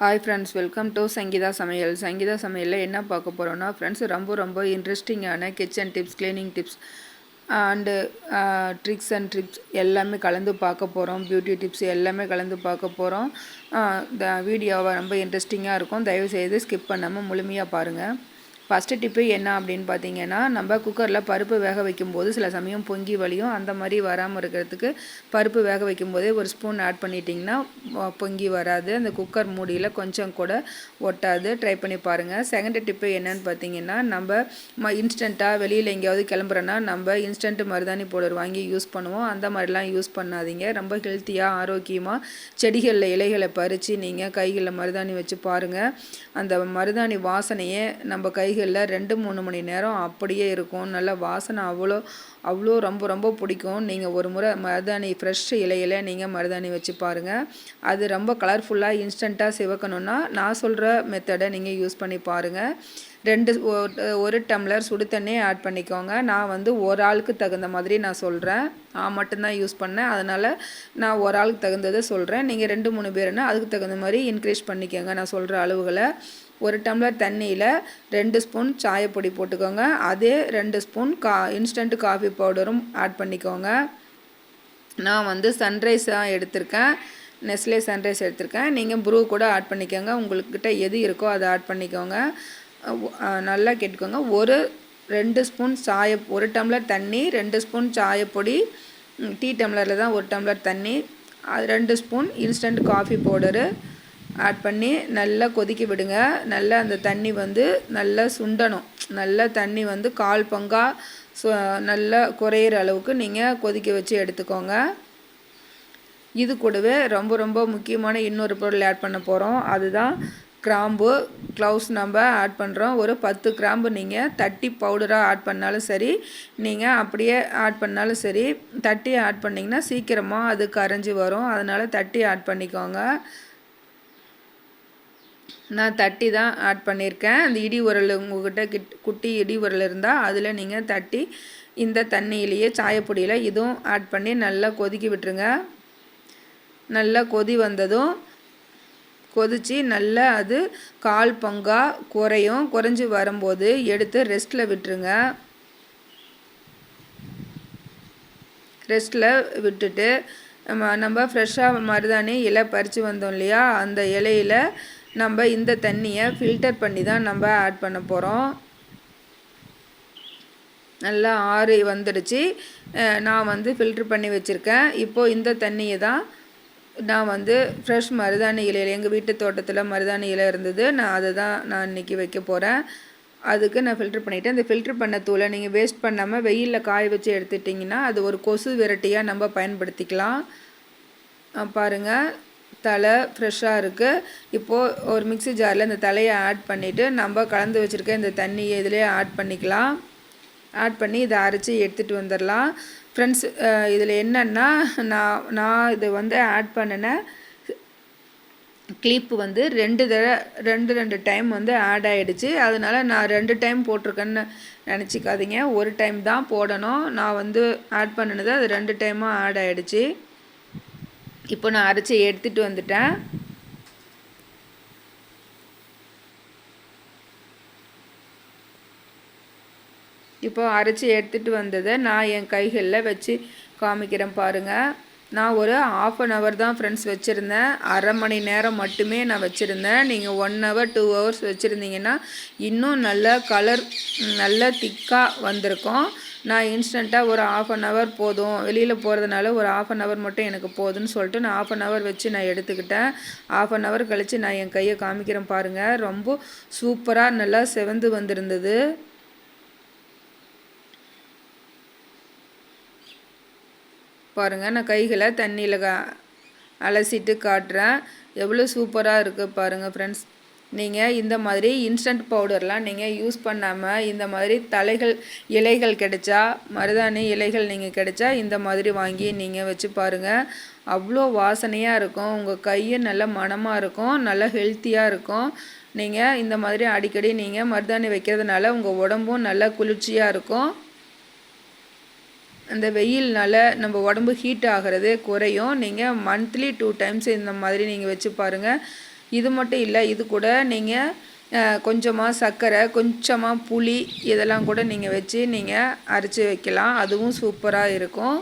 Hi friends welcome to Sangeetha சமையல் சங்கீதா சமையலில் என்ன பார்க்க போகிறோன்னா ஃப்ரெண்ட்ஸ் ரொம்ப ரொம்ப இன்ட்ரெஸ்டிங்கான kitchen tips cleaning tips and tricks and trips எல்லாமே கலந்து பார்க்க போகிறோம் பியூட்டி டிப்ஸ் எல்லாமே கலந்து பார்க்க போகிறோம் இந்த uh, வீடியோவை ரொம்ப இன்ட்ரெஸ்டிங்காக இருக்கும். தயவுசெய்து ஸ்கிப் பண்ணாமல் முழுமையாக பாருங்கள் ஃபஸ்ட்டு டிப்பு என்ன அப்படின்னு பார்த்தீங்கன்னா நம்ம குக்கரில் பருப்பு வேக வைக்கும்போது சில சமயம் பொங்கி வலியும் அந்த மாதிரி வராமல் இருக்கிறதுக்கு பருப்பு வேக வைக்கும்போதே ஒரு ஸ்பூன் ஆட் பண்ணிட்டிங்கன்னா பொங்கி வராது. அந்த குக்கர் மூடியில் கொஞ்சம் கூட ஒட்டாது. ட்ரை பண்ணி பாருங்கள் செகண்ட் டிப்பு என்னன்னு பார்த்தீங்கன்னா நம்ம ம இன்ஸ்டண்ட்டாக வெளியில் எங்கேயாவது கிளம்புறோன்னா நம்ம இன்ஸ்டன்ட் மருதாணி பவுடர் வாங்கி யூஸ் பண்ணுவோம். அந்த மாதிரிலாம் யூஸ் பண்ணாதீங்க. ரொம்ப ஹெல்த்தியாக ஆரோக்கியமாக செடிகளில் இலைகளை பறித்து நீங்கள் கைகளில் மருதாணி வச்சு பாருங்கள் அந்த மருதாணி வாசனையே நம்ம கை செடிகளில் ரெண்டு மூணு மணி நேரம் அப்படியே இருக்கும். நல்ல வாசனை அவ்வளோ அவ்வளோ ரொம்ப ரொம்ப பிடிக்கும். நீங்கள் ஒரு முறை மருதாணி ஃப்ரெஷ் இலையில் நீங்கள் மருதாணி வச்சு பாருங்கள் அது ரொம்ப கலர்ஃபுல்லாக இன்ஸ்டண்ட்டாக சிவக்கணுன்னா நான் சொல்கிற மெத்தடை நீங்கள் யூஸ் பண்ணி பாருங்கள் ரெண்டு ஒரு டம்ளர் சுடு தண்ணியை ஆட் பண்ணிக்கோங்க. நான் வந்து ஒரு ஆளுக்கு தகுந்த மாதிரி நான் சொல்கிறேன் நான் மட்டும்தான் யூஸ் பண்ணேன். அதனால் நான் ஒரு ஆளுக்கு தகுந்ததை சொல்கிறேன் நீங்கள் ரெண்டு மூணு பேருன்னா அதுக்கு தகுந்த மாதிரி இன்க்ரீஸ் பண்ணிக்கோங்க. நான் சொல்கிற அளவுகளை. ஒரு டம்ளர் தண்ணியில் ரெண்டு ஸ்பூன் சாயப்பொடி போட்டுக்கோங்க. அதே ரெண்டு ஸ்பூன் கா இன்ஸ்டன்ட் காஃபி பவுடரும் ஆட் பண்ணிக்கோங்க. நான் வந்து சன்ரைஸ் தான் எடுத்திருக்கேன். நெஸ்லே சன்ரைஸ் எடுத்திருக்கேன். நீங்கள் ப்ரூ கூட ஆட் பண்ணிக்கோங்க. உங்கள்கிட்ட எது இருக்கோ அதை ஆட் பண்ணிக்கோங்க. நல்லா கேட்டுக்கோங்க. ஒரு ரெண்டு ஸ்பூன் சாய ஒரு டம்ளர் தண்ணி ரெண்டு ஸ்பூன் சாயப்பொடி டீ டம்ளரில் தான் ஒரு டம்ளர் தண்ணி அது ரெண்டு spoon instant coffee powder add பண்ணி நல்லா கொதிக்க விடுங்க. நல்லா அந்த தண்ணி வந்து நல்லா சுண்டணும். நல்லா தண்ணி வந்து கால் பங்காக சு நல்லா குறையிற அளவுக்கு நீங்கள் கொதிக்க வச்சு எடுத்துக்கோங்க. இது கூடவே ரொம்ப ரொம்ப முக்கியமான இன்னொரு பொருள் ஆட் பண்ண போகிறோம் அதுதான் கிராம்பு. க்ளவுஸ் நம்ம ஆட் பண்ணுறோம் ஒரு பத்து கிராம்பு நீங்கள் தட்டி பவுடராக ஆட் பண்ணாலும் சரி நீங்கள் அப்படியே ஆட் பண்ணாலும் சரி தட்டி ஆட் பண்ணிங்கன்னா சீக்கிரமாக அது கரைஞ்சி வரும். அதனால் தட்டி ஆட் பண்ணிக்கோங்க. நான் தட்டி தான் ஆட் பண்ணியிருக்கேன் அந்த இடி உரல் உங்கள்கிட்ட கிட் குட்டி இடி உரல் இருந்தால் அதில் நீங்கள் தட்டி இந்த தண்ணியிலேயே சாயப்பொடியில் இதுவும் ஆட் பண்ணி நல்லா கொதிக்க விட்டுருங்க. நல்லா கொதி வந்ததும் கொதித்து நல்லா அது கால் பங்காக குறையும். குறைஞ்சி வரும்போது எடுத்து ரெஸ்ட்டில் விட்டுருங்க. ரெஸ்ட்டில் விட்டுட்டு நம்ம ஃப்ரெஷ்ஷாக மருதாணி இலை பறித்து வந்தோம் இல்லையா? அந்த இலையில் நம்ம இந்த தண்ணியை ஃபில்டர் பண்ணி தான் நம்ம ஆட் பண்ண போகிறோம் நல்லா ஆறு வந்துடுச்சு. நான் வந்து ஃபில்ட்ரு பண்ணி வச்சுருக்கேன். இப்போது இந்த தண்ணியை தான் நான் வந்து ஃப்ரெஷ் மருதாணி இலையில் எங்கள் வீட்டு தோட்டத்தில் மருதாணி இலை இருந்தது. நான் அதை தான் நான் இன்றைக்கி வைக்க போகிறேன் அதுக்கு நான் ஃபில்ட்ரு பண்ணிவிட்டேன் இந்த ஃபில்ட்ரு பண்ண தூளை நீங்கள் வேஸ்ட் பண்ணாமல் வெயிலில் காய வச்சு எடுத்துட்டிங்கன்னா அது ஒரு கொசு விரட்டியாக நம்ம பயன்படுத்திக்கலாம். பாருங்கள் தலை ஃப்ரெஷ்ஷாக இருக்குது இப்போது ஒரு மிக்சி ஜாரில் இந்த தலையை ஆட் பண்ணிவிட்டு நம்ம கலந்து வச்சுருக்க இந்த தண்ணியை இதிலே ஆட் பண்ணிக்கலாம். ஆட் பண்ணி இதை அரைச்சி எடுத்துகிட்டு வந்துடலாம். ஃப்ரெண்ட்ஸ் இதில் என்னென்னா நான் நான் இதை வந்து ஆட் பண்ணினேன் கிளிப்பு வந்து ரெண்டு தடவை ரெண்டு ரெண்டு டைம் வந்து ஆட் ஆகிடுச்சு அதனால் நான் ரெண்டு டைம் போட்டிருக்கேன்னு நினச்சிக்காதீங்க. ஒரு டைம் தான் போடணும். நான் வந்து ஆட் பண்ணினது அது ரெண்டு டைமாக ஆட் ஆகிடுச்சு இப்போ நான் அரைச்சி எடுத்துகிட்டு வந்துட்டேன். இப்போ அரைச்சி எடுத்துகிட்டு வந்ததை நான் என் கைகளில் வச்சு காமிக்கிறேன் பாருங்கள் நான் ஒரு ஆஃப் அன் ஹவர் தான் ஃப்ரெண்ட்ஸ் வச்சுருந்தேன். அரை மணி நேரம் மட்டுமே நான் வச்சுருந்தேன். நீங்கள் ஒன் ஹவர் டூ ஹவர்ஸ் வச்சுருந்தீங்கன்னா இன்னும் நல்ல கலர் நல்ல திக்காக வந்திருக்கும். நான் இன்ஸ்டண்ட்டாக ஒரு ஆஃப் அன் ஹவர் போதும். வெளியில் போகிறதுனால ஒரு ஆஃப் அன் ஹவர் மட்டும் எனக்கு போதும்னு சொல்லிட்டு நான் ஆஃப் அன் ஹவர் வச்சு நான் எடுத்துக்கிட்டேன். ஆஃப் அன் ஹவர் கழித்து நான் என் கையை காமிக்கிறேன் பாருங்கள் ரொம்ப சூப்பராக நல்லா செவந்து வந்திருந்தது. பாருங்கள் நான் கைகளை தண்ணியில் கா அலசிட்டு காட்டுறேன். எவ்வளோ சூப்பராக இருக்குது பாருங்கள் ஃப்ரெண்ட்ஸ் நீங்கள் இந்த மாதிரி இன்ஸ்டன்ட் பவுடர்லாம் நீங்கள் யூஸ் பண்ணாமல் இந்த மாதிரி தலைகள் இலைகள் கிடைச்சா மருதாணி இலைகள் நீங்கள் கிடைச்சா இந்த மாதிரி வாங்கி நீங்கள் வச்சு பாருங்கள் அவ்வளோ வாசனையாக இருக்கும். உங்கள் கையும் நல்ல மனமாக இருக்கும். நல்ல ஹெல்த்தியாக இருக்கும். நீங்கள் இந்த மாதிரி அடிக்கடி நீங்கள் மருதாணி வைக்கிறதுனால உங்கள் உடம்பும் நல்ல குளிர்ச்சியாக இருக்கும். அந்த வெயில்னால நம்ம உடம்பு ஹீட் ஆகிறது குறையும். நீங்கள் மந்த்லி டூ டைம்ஸ் இந்த மாதிரி நீங்கள் வச்சு பாருங்கள் இது மட்டும் இல்லை இது கூட நீங்கள் கொஞ்சமாக சர்க்கரை கொஞ்சமாக புளி இதெல்லாம் கூட நீங்கள் வச்சு நீங்கள் அரைச்சி வைக்கலாம். அதுவும் சூப்பராக இருக்கும்.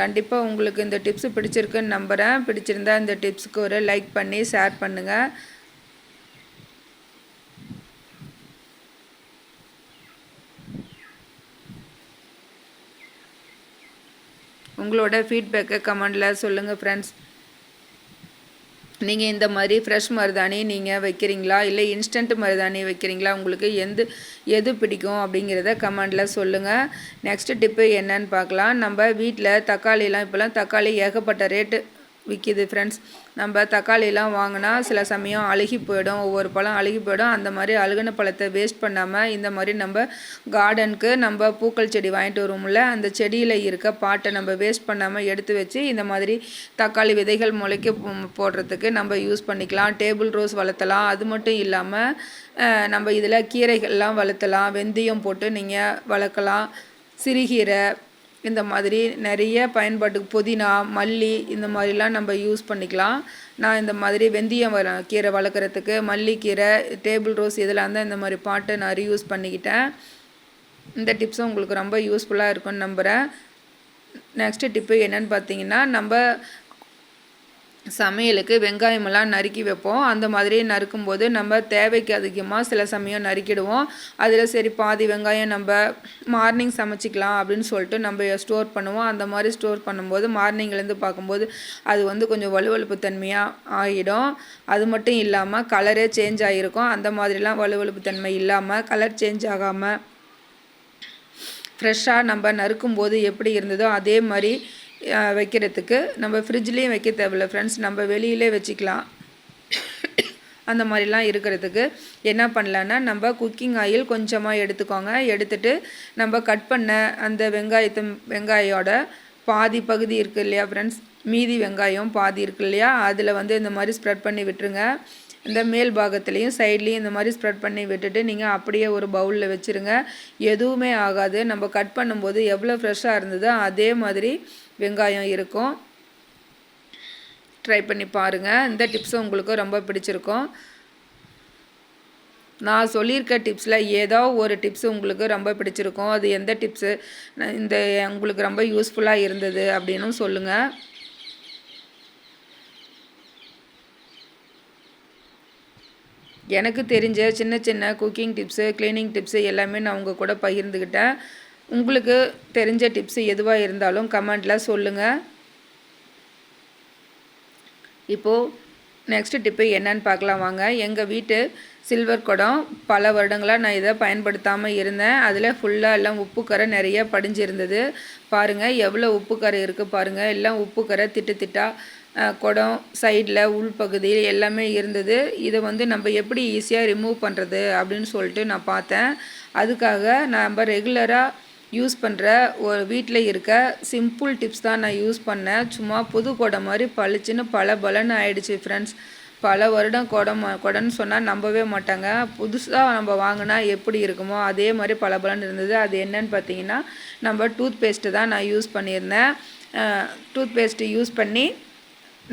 கண்டிப்பாக உங்களுக்கு இந்த டிப்ஸ் பிடிச்சிருக்குன்னு நம்புகிறேன் பிடிச்சிருந்தா இந்த டிப்ஸுக்கு ஒரு லைக் பண்ணி ஷேர் பண்ணுங்கள் உங்களோட ஃபீட்பேக்கை கமெண்டில் சொல்லுங்கள் ஃப்ரெண்ட்ஸ் நீங்கள் இந்த மாதிரி ஃப்ரெஷ் மருதாணி நீங்கள் வைக்கிறீங்களா? இல்லை இன்ஸ்டன்ட் மருதாணி வைக்கிறீங்களா? உங்களுக்கு எந்த எது பிடிக்கும் அப்படிங்கிறத கமெண்டில் சொல்லுங்கள் நெக்ஸ்ட்டு டிப்பு என்னன்னு பார்க்கலாம். நம்ம வீட்டில் தக்காளிலாம் இப்போலாம் தக்காளி ஏகப்பட்ட ரேட்டு விற்கிது ஃப்ரெண்ட்ஸ் நம்ம தக்காளிலாம் வாங்கினா சில சமயம் அழுகி போயிடும். ஒவ்வொரு பழம் அழுகி போயிடும். அந்த மாதிரி அழுகின பழத்தை வேஸ்ட் பண்ணாமல் இந்த மாதிரி நம்ம கார்டனுக்கு நம்ம பூக்கள் செடி வாங்கிட்டு வருவோம்ல அந்த செடியில் இருக்க பாட்டை நம்ம வேஸ்ட் பண்ணாமல் எடுத்து வச்சு இந்த மாதிரி தக்காளி விதைகள் முளைக்க போடுறதுக்கு நம்ம யூஸ் பண்ணிக்கலாம். டேபிள் ரோஸ் வளர்த்தலாம். அது மட்டும் இல்லாமல் நம்ம இதில் கீரைகள்லாம் வளர்த்தலாம். வெந்தயம் போட்டு நீங்கள் வளர்க்கலாம். சிறுகீரை இந்த மாதிரி நிறைய பயன்பாட்டுக்கு புதினா மல்லி இந்த மாதிரிலாம் நம்ம யூஸ் பண்ணிக்கலாம். நான் இந்த மாதிரி வெந்தயம் வர கீரை வளர்க்குறதுக்கு மல்லிக்கீரை டேபிள் ரோஸ் இதெல்லாம் தான் இந்த மாதிரி பாட்டை நான் ரீயூஸ் பண்ணிக்கிட்டேன். இந்த டிப்ஸும் உங்களுக்கு ரொம்ப யூஸ்ஃபுல்லாக இருக்கும்னு நம்புகிறேன் நெக்ஸ்ட்டு டிப்பு என்னென்னு பார்த்தீங்கன்னா நம்ம சமையலுக்கு வெங்காயமெல்லாம் நறுக்கி வைப்போம். அந்த மாதிரி நறுக்கும்போது நம்ம தேவைக்கு அதிகமாக சில சமயம் நறுக்கிடுவோம். அதில் சரி பாதி வெங்காயம் நம்ம மார்னிங் சமைச்சிக்கலாம் அப்படின்னு சொல்லிட்டு நம்ம ஸ்டோர் பண்ணுவோம். அந்த மாதிரி ஸ்டோர் பண்ணும்போது மார்னிங்லேருந்து பார்க்கும்போது அது வந்து கொஞ்சம் வலுவழுப்பு தன்மையாக ஆகிடும். அது மட்டும் இல்லாமல் கலரே சேஞ்ச் ஆகிருக்கும். அந்த மாதிரிலாம் வலுவழுப்பு தன்மை இல்லாமல் கலர் சேஞ்ச் ஆகாமல் ஃப்ரெஷ்ஷாக நம்ம நறுக்கும்போது எப்படி இருந்ததோ அதே மாதிரி வைக்கிறதுக்கு நம்ம ஃப்ரிட்ஜ்லேயும் வைக்க தேவையில்ல ஃப்ரெண்ட்ஸ் நம்ம வெளியிலே வச்சுக்கலாம். அந்த மாதிரிலாம் இருக்கிறதுக்கு என்ன பண்ணலான்னா நம்ம குக்கிங் ஆயில் கொஞ்சமாக எடுத்துக்கோங்க. எடுத்துட்டு நம்ம கட் பண்ண அந்த வெங்காயத்தை வெங்காயோட பாதி பகுதி இருக்குது இல்லையா ஃப்ரெண்ட்ஸ் மீதி வெங்காயம் பாதி இருக்கு இல்லையா அதில் வந்து இந்த மாதிரி ஸ்ப்ரெட் பண்ணி விட்டுருங்க. இந்த மேல் பாகத்துலேயும் சைட்லேயும் இந்த மாதிரி ஸ்ப்ரெட் பண்ணி விட்டுட்டு நீங்கள் அப்படியே ஒரு பவுலில் வச்சுருங்க. எதுவுமே ஆகாது. நம்ம கட் பண்ணும்போது எவ்வளோ ஃப்ரெஷ்ஷாக இருந்ததோ அதே மாதிரி வெங்காயம் இருக்கும். ட்ரை பண்ணி பாருங்கள் இந்த டிப்ஸும் உங்களுக்கு ரொம்ப பிடிச்சிருக்கும். நான் சொல்லியிருக்க டிப்ஸில் ஏதோ ஒரு டிப்ஸ் உங்களுக்கு ரொம்ப பிடிச்சிருக்கும். அது எந்த டிப்ஸு இந்த உங்களுக்கு ரொம்ப யூஸ்ஃபுல்லாக இருந்தது அப்படின்னும் சொல்லுங்கள் எனக்கு தெரிஞ்ச சின்ன சின்ன குக்கிங் டிப்ஸு க்ளீனிங் டிப்ஸு எல்லாமே நான் உங்கள் கூட பகிர்ந்துக்கிட்டேன் உங்களுக்கு தெரிஞ்ச டிப்ஸ் எதுவாக இருந்தாலும் கமெண்டில் சொல்லுங்கள் இப்போது நெக்ஸ்ட் டிப்பு என்னன்னு பார்க்கலாம் வாங்க. எங்கள் வீட்டு சில்வர் குடம் பல வருடங்களாக நான் இதை பயன்படுத்தாமல் இருந்தேன். அதில் ஃபுல்லாக எல்லாம் உப்புக்கரை நிறைய படிஞ்சிருந்தது. பாருங்கள் எவ்வளோ உப்புக்கரை இருக்குது பாருங்கள் எல்லாம் உப்புக்கரை திட்டு திட்டாக குடம் சைடில் உள்பகுதியில் எல்லாமே இருந்தது. இதை வந்து நம்ம எப்படி ஈஸியாக ரிமூவ் பண்ணுறது அப்படின்னு சொல்லிட்டு நான் பார்த்தேன். அதுக்காக நம்ம ரெகுலராக யூஸ் பண்ணுற ஒரு வீட்டில் இருக்க சிம்பிள் டிப்ஸ் தான் நான் யூஸ் பண்ணேன். சும்மா புது கொடை மாதிரி பளிச்சுன்னு பல பலன்னு ஆயிடுச்சு ஃப்ரெண்ட்ஸ் பல வருடம் குடம் குடம்னு சொன்னால் நம்பவே மாட்டாங்க. புதுசாக நம்ம வாங்கினா எப்படி இருக்குமோ அதே மாதிரி பல பலன் இருந்தது. அது என்னன்னு பார்த்தீங்கன்னா நம்ம டூத் பேஸ்ட்டு தான் நான் யூஸ் பண்ணியிருந்தேன். டூத் பேஸ்ட்டு யூஸ் பண்ணி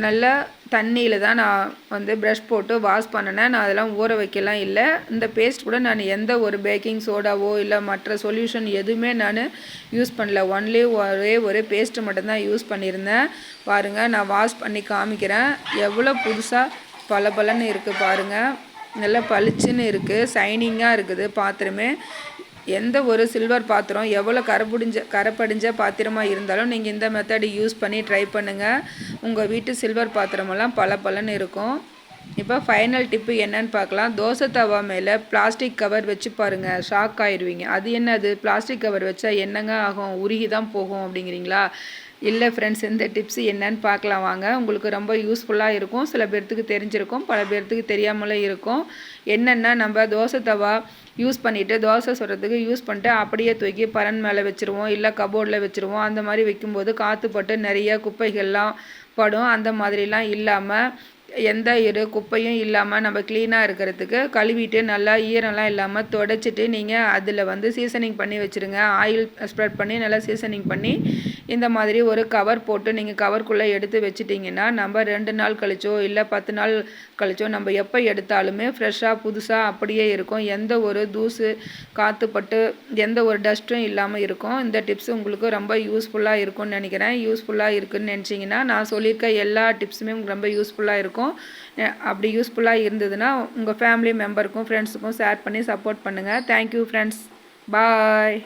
நல்லா தண்ணியில் தான் நான் வந்து ப்ரஷ் போட்டு வாஷ் பண்ணினேன். நான் அதெல்லாம் ஊற வைக்கலாம் இல்லை. இந்த பேஸ்ட் கூட நான் எந்த ஒரு பேக்கிங் சோடாவோ இல்லை மற்ற சொல்யூஷன் எதுவுமே நான் யூஸ் பண்ணல. ஒன்லி ஒரே ஒரு பேஸ்ட்டு மட்டும்தான் யூஸ் பண்ணியிருந்தேன். பாருங்கள் நான் வாஷ் பண்ணி காமிக்கிறேன். எவ்வளோ புதுசாக பல பலன்னு இருக்குது பாருங்கள் நல்லா பளிச்சுன்னு இருக்குது சைனிங்காக இருக்குது பாத்திரமே. எந்த ஒரு சில்வர் பாத்திரம் எவ்வளோ கரப்புடிஞ்ச கரப்படிஞ்ச பாத்திரமாக இருந்தாலும் நீங்கள் இந்த மெத்தடு யூஸ் பண்ணி ட்ரை பண்ணுங்கள் உங்கள் வீட்டு சில்வர் பாத்திரமெல்லாம் பல பலன்னு இருக்கும். இப்போ ஃபைனல் டிப்பு என்னன்னு பார்க்கலாம். தோசை தவா மேலே பிளாஸ்டிக் கவர் வச்சு பாருங்கள் ஷாக் ஆயிடுவீங்க அது என்னது? பிளாஸ்டிக் கவர் வச்சா என்னங்க ஆகும்? உருகி தான் போகும் அப்படிங்கிறீங்களா? இல்லை ஃப்ரெண்ட்ஸ் இந்த டிப்ஸ் என்னன்னு பார்க்கலாம். வாங்க. உங்களுக்கு ரொம்ப யூஸ்ஃபுல்லாக இருக்கும். சில பேர்த்துக்கு தெரிஞ்சிருக்கும். பல பேர்த்துக்கு தெரியாமலே இருக்கும். என்னென்னா நம்ம தோசை தவா யூஸ் பண்ணிவிட்டு தோசை சுடுறதுக்கு யூஸ் பண்ணிட்டு அப்படியே தூக்கி பரன் மேலே வச்சுருவோம். இல்லை கபோர்டில் வச்சுருவோம். அந்த மாதிரி வைக்கும்போது காற்று பட்டு நிறைய குப்பைகள்லாம் படும். அந்த மாதிரிலாம் இல்லாமல் எந்த இரு குப்பையும் இல்லாமல் நம்ம க்ளீனாக இருக்கிறதுக்கு கழுவிட்டு நல்லா ஈரம்லாம் இல்லாமல் தொடச்சிட்டு நீங்கள் அதில் வந்து சீசனிங் பண்ணி வச்சுருங்க. ஆயில் ஸ்ப்ரெட் பண்ணி நல்லா சீசனிங் பண்ணி இந்த மாதிரி ஒரு கவர் போட்டு நீங்கள் கவர்க்குள்ளே எடுத்து வச்சிட்டிங்கன்னா நம்ம ரெண்டு நாள் கழிச்சோ இல்லை பத்து நாள் கழிச்சோ நம்ம எப்போ எடுத்தாலுமே ஃப்ரெஷ்ஷாக புதுசாக அப்படியே இருக்கும். எந்த ஒரு தூசு காற்றுப்பட்டு எந்த ஒரு டஸ்ட்டும் இல்லாமல் இருக்கும். இந்த டிப்ஸ் உங்களுக்கு ரொம்ப யூஸ்ஃபுல்லாக இருக்கும்னு நினைக்கிறேன். யூஸ்ஃபுல்லாக இருக்குதுன்னு நினச்சிங்கன்னா நான் சொல்லியிருக்க எல்லா டிப்ஸுமே உங்களுக்கு ரொம்ப யூஸ்ஃபுல்லாக இருக்கும். இருக்கும் அப்படி யூஸ்ஃபுல்லாக இருந்ததுன்னா உங்கள் ஃபேமிலி மெம்பருக்கும் ஃப்ரெண்ட்ஸுக்கும் ஷேர் பண்ணி சப்போர்ட் பண்ணுங்கள் தேங்க்யூ ஃப்ரெண்ட்ஸ் பாய்